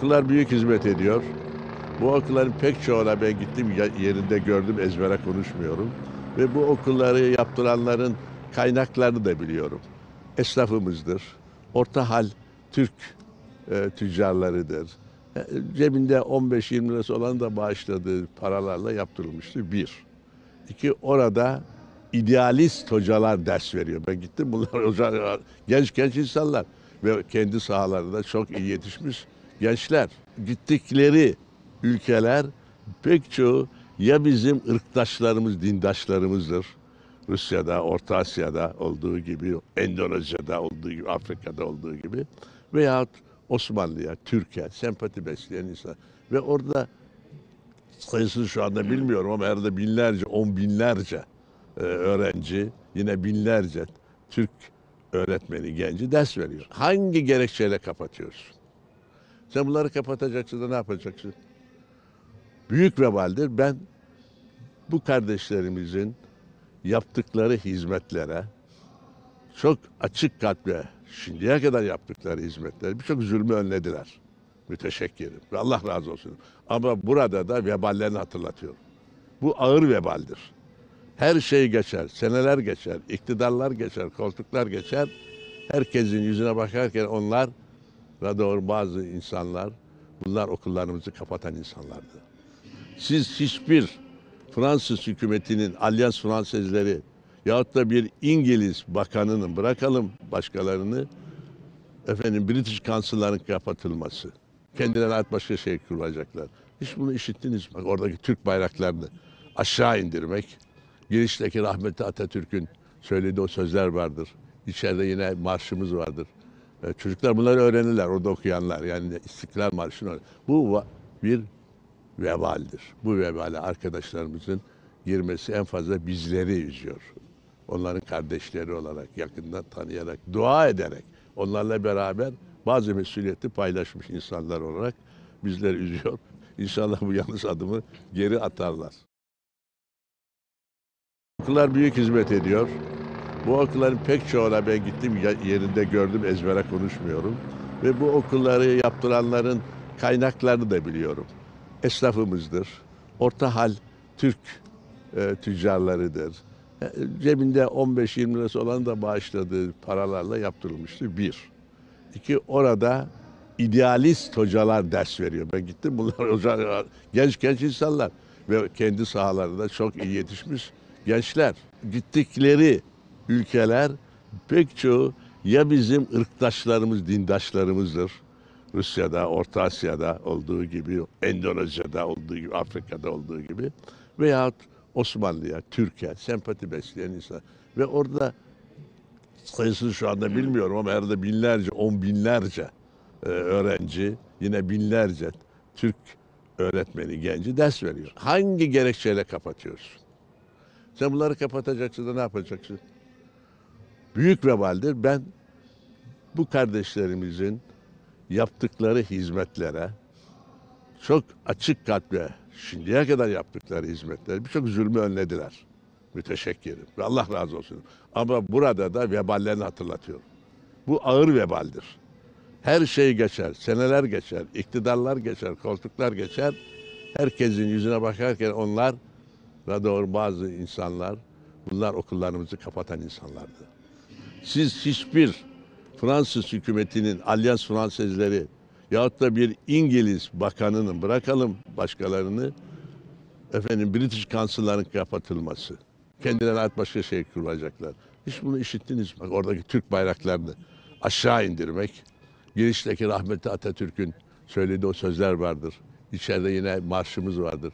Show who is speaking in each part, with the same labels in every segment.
Speaker 1: Okullar büyük hizmet ediyor. Bu okulların pek çoğuna ben gittim yerinde gördüm ezbere konuşmuyorum. Ve bu okulları yaptıranların kaynaklarını da biliyorum. Esnafımızdır. Orta hal Türk e, tüccarlarıdır. E, cebinde 15-20 lirası olan da bağışladığı paralarla yaptırılmıştır. Bir. İki, orada idealist hocalar ders veriyor. Ben gittim bunlar hoca, genç genç insanlar ve kendi sahalarında çok iyi yetişmiş gençler. Gittikleri ülkeler pek çoğu ya bizim ırktaşlarımız, dindaşlarımızdır. Rusya'da, Orta Asya'da olduğu gibi, Endonezya'da olduğu gibi, Afrika'da olduğu gibi veyahut Osmanlı'ya, Türkiye sempati besleyen insan. Ve orada sayısını şu anda bilmiyorum ama herhalde binlerce, on binlerce e, öğrenci, yine binlerce Türk öğretmeni genci ders veriyor. Hangi gerekçeyle kapatıyorsun? Sen bunları kapatacaksın da ne yapacaksın? Büyük vebaldir. Ben bu kardeşlerimizin yaptıkları hizmetlere çok açık kalple şimdiye kadar yaptıkları hizmetler birçok zulmü önlediler. Müteşekkirim. Allah razı olsun. Ama burada da veballerini hatırlatıyorum. Bu ağır vebaldir. Her şey geçer, seneler geçer, iktidarlar geçer, koltuklar geçer. Herkesin yüzüne bakarken onlar ve doğru bazı insanlar bunlar okullarımızı kapatan insanlardı. Siz hiçbir Fransız hükümetinin, Alyans Fransızları yahut da bir İngiliz bakanının bırakalım başkalarını efendim British Council'ların kapatılması. Kendilerine ait başka şey kuracaklar. Hiç bunu işittiniz mi? Oradaki Türk bayraklarını aşağı indirmek. Girişteki rahmetli Atatürk'ün söylediği o sözler vardır. İçeride yine marşımız vardır. E, çocuklar bunları öğrenirler orada okuyanlar. Yani İstiklal Marşı'nı Bu bir vebaldir. Bu vebale arkadaşlarımızın girmesi en fazla bizleri üzüyor. Onların kardeşleri olarak, yakından tanıyarak, dua ederek, onlarla beraber bazı mesuliyeti paylaşmış insanlar olarak bizleri üzüyor. İnşallah bu yanlış adımı geri atarlar. Okullar büyük hizmet ediyor. Bu okulların pek çoğuna ben gittim yerinde gördüm ezbere konuşmuyorum. Ve bu okulları yaptıranların kaynaklarını da biliyorum. Esnafımızdır. Orta hal Türk e, tüccarlarıdır. E, cebinde 15-20 lirası olan da bağışladığı paralarla yaptırılmıştır. Bir. İki, orada idealist hocalar ders veriyor. Ben gittim bunlar hoca, genç genç insanlar ve kendi sahalarında çok iyi yetişmiş gençler. Gittikleri ülkeler pek çoğu ya bizim ırktaşlarımız, dindaşlarımızdır. Rusya'da, Orta Asya'da olduğu gibi, Endonezya'da olduğu gibi, Afrika'da olduğu gibi veyahut Osmanlı'ya, Türkiye sempati besleyen insan. Ve orada sayısını şu anda bilmiyorum ama herhalde binlerce, on binlerce e, öğrenci, yine binlerce Türk öğretmeni genci ders veriyor. Hangi gerekçeyle kapatıyorsun? Sen bunları kapatacaksın da ne yapacaksın? Büyük vebaldir. Ben bu kardeşlerimizin yaptıkları hizmetlere çok açık kalple şimdiye kadar yaptıkları hizmetler birçok zulmü önlediler. Müteşekkirim. Allah razı olsun. Ama burada da veballerini hatırlatıyorum. Bu ağır vebaldir. Her şey geçer, seneler geçer, iktidarlar geçer, koltuklar geçer. Herkesin yüzüne bakarken onlar ve doğru bazı insanlar bunlar okullarımızı kapatan insanlardı. Siz hiçbir Fransız hükümetinin, Alyans Fransızları yahut da bir İngiliz bakanının bırakalım başkalarını efendim British Council'ların kapatılması. Kendilerine ait başka şey kuracaklar. Hiç bunu işittiniz mi? Oradaki Türk bayraklarını aşağı indirmek. Girişteki rahmetli Atatürk'ün söylediği o sözler vardır. İçeride yine marşımız vardır.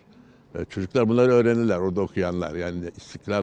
Speaker 1: Çocuklar bunları öğrenirler orada okuyanlar. Yani İstiklal.